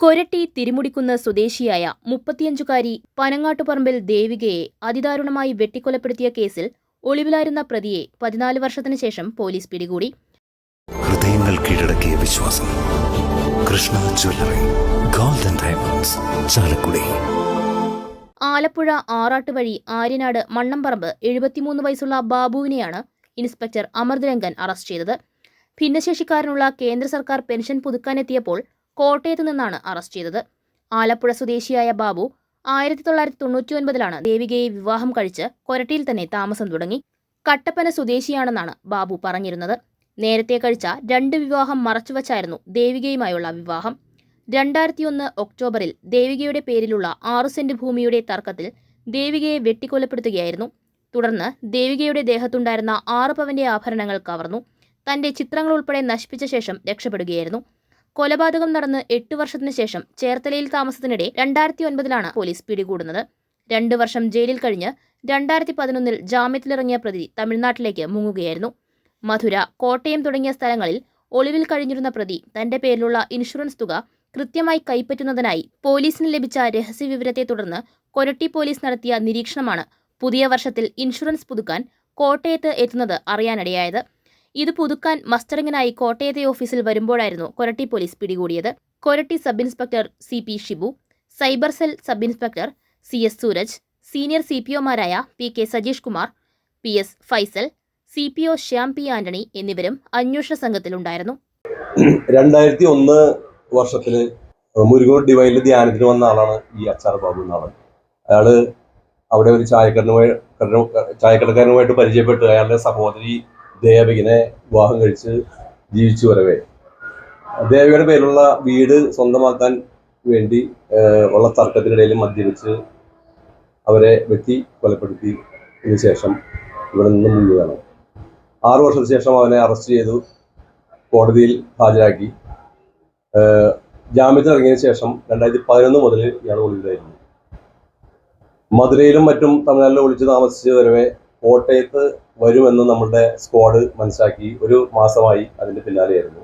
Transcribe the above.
കൊരട്ടി തിരുമുടിക്കുന്ന് സ്വദേശിയായ മുപ്പത്തിയഞ്ചുകാരി പനങ്ങാട്ടുപറമ്പിൽ ദേവികയെ അതിദാരുണമായി വെട്ടിക്കൊലപ്പെടുത്തിയ കേസിൽ ഒളിവിലായിരുന്ന പ്രതിയെ പതിനാല് വർഷത്തിനു ശേഷം പോലീസ് പിടികൂടി. ഹൃദയങ്ങൾ കീഴടക്കിയ വിശ്വാസം. Krishna jewellery golden diamonds Chalakudy. Alappuzha ആറാട്ട് വഴി ആര്യനാട് മണ്ണമ്പറമ്പ് എഴുപത്തിമൂന്ന് വയസ്സുള്ള ബാബുവിനെയാണ് ഇൻസ്പെക്ടർ അമർദരംഗൻ അറസ്റ്റ് ചെയ്തത്. ഭിന്നശേഷിക്കാരനുള്ള കേന്ദ്ര സർക്കാർ പെൻഷൻ പുതുക്കാനെത്തിയപ്പോൾ കോട്ടയത്ത് നിന്നാണ് അറസ്റ്റ് ചെയ്തത്. ആലപ്പുഴ സ്വദേശിയായ ബാബു ആയിരത്തി തൊള്ളായിരത്തി തൊണ്ണൂറ്റി ഒൻപതിലാണ് ദേവികയെ വിവാഹം കഴിച്ച് കൊരട്ടിയിൽ തന്നെ താമസം തുടങ്ങി. കട്ടപ്പന സ്വദേശിയാണെന്നാണ് ബാബു പറഞ്ഞിരുന്നത്. നേരത്തെ കഴിച്ച രണ്ട് വിവാഹം മറച്ചുവച്ചായിരുന്നു ദേവികയുമായുള്ള വിവാഹം. രണ്ടായിരത്തിയൊന്ന് ഒക്ടോബറിൽ ദേവികയുടെ പേരിലുള്ള ആറു സെന്റ് ഭൂമിയുടെ തർക്കത്തിൽ ദേവികയെ വെട്ടിക്കൊലപ്പെടുത്തുകയായിരുന്നു. തുടർന്ന് ദേവികയുടെ ദേഹത്തുണ്ടായിരുന്ന ആറ് പവന്റെ ആഭരണങ്ങൾ കവർന്നു. തന്റെ ചിത്രങ്ങൾ ഉൾപ്പെടെ നശിപ്പിച്ച ശേഷം രക്ഷപ്പെടുകയായിരുന്നു. കൊലപാതകം നടന്ന് എട്ട് വർഷത്തിനു ശേഷം ചേർത്തലയിൽ താമസത്തിനിടെ രണ്ടായിരത്തി ഒൻപതിലാണ് പോലീസ് പിടികൂടുന്നത്. രണ്ട് വർഷം ജയിലിൽ കഴിഞ്ഞ് രണ്ടായിരത്തി പതിനൊന്നിൽ ജാമ്യത്തിലിറങ്ങിയ പ്രതി തമിഴ്നാട്ടിലേക്ക് മുങ്ങുകയായിരുന്നു. മധുര കോട്ടയം തുടങ്ങിയ സ്ഥലങ്ങളിൽ ഒളിവിൽ കഴിഞ്ഞിരുന്ന പ്രതി തന്റെ പേരിലുള്ള ഇൻഷുറൻസ് തുക കൃത്യമായി കൈപ്പറ്റുന്നതിനായി പോലീസിന് ലഭിച്ച രഹസ്യ വിവരത്തെ തുടർന്ന് കൊരട്ടി പോലീസ് നടത്തിയ നിരീക്ഷണമാണ് പുതിയ വർഷത്തിൽ ഇൻഷുറൻസ് പുതുക്കാൻ കോട്ടയത്ത് എത്തുന്നത് അറിയാനിടയായത്. ഇത് പുതുക്കാൻ മസ്റ്ററിങ്ങിനായി കോട്ടയത്തെ ഓഫീസിൽ വരുമ്പോഴായിരുന്നു കൊരട്ടി പോലീസ് പിടികൂടിയത്. Koratty sub inspector C P Shibu cyber cell sub inspector C S Sooraj senior C P ഒമാരായ P K Sajeesh Kumar P S Faisal C P O Shyam P Antony എന്നിവരും അന്വേഷണ സംഘത്തിലുണ്ടായിരുന്നു. രണ്ടായിരത്തി ഒന്ന് വർഷത്തിൽ മുരുകോട് ഡിവൈനിൽ ധ്യാനത്തിന് വന്ന ആളാണ് ഈ അച്ചാർ ബാബു എന്നാണ്. ആൾ അയാൾ അവിടെ ഒരു ചായക്കടനുമായി കടനു- ചായക്കടക്കാരനുമായിട്ട് പരിചയപ്പെട്ട്. അയാളുടെ സഹോദരി ദേവകിനെ വിവാഹം കഴിച്ച് ജീവിച്ചു വരവേ. ദേവിയുടെ പേരിലുള്ള വീട് സ്വന്തമാക്കാൻ വേണ്ടി ഉള്ള തർക്കത്തിനിടയിൽ മദ്യപിച്ച് അവരെ വെട്ടി കൊലപ്പെടുത്തി ശേഷം ഇവിടെ നിന്ന് മുങ്ങുകയാണ് ആറു വർഷത്തിന് ശേഷം അവനെ അറസ്റ്റ് ചെയ്തു കോടതിയിൽ ഹാജരാക്കി. ജാമ്യത്തിൽ ഇറങ്ങിയതിനു ശേഷം രണ്ടായിരത്തി പതിനൊന്ന് മുതൽ ഇയാൾ ഒളിവിലായിരുന്നു. മധുരയിലും മറ്റും തമിഴ്നാട്ടിൽ ഒളിച്ച് താമസിച്ച് വരവെ കോട്ടയത്ത് വരുമെന്ന് നമ്മുടെ സ്ക്വാഡ് മനസ്സിലാക്കി ഒരു മാസമായി അതിന്റെ പിന്നാലെയായിരുന്നു.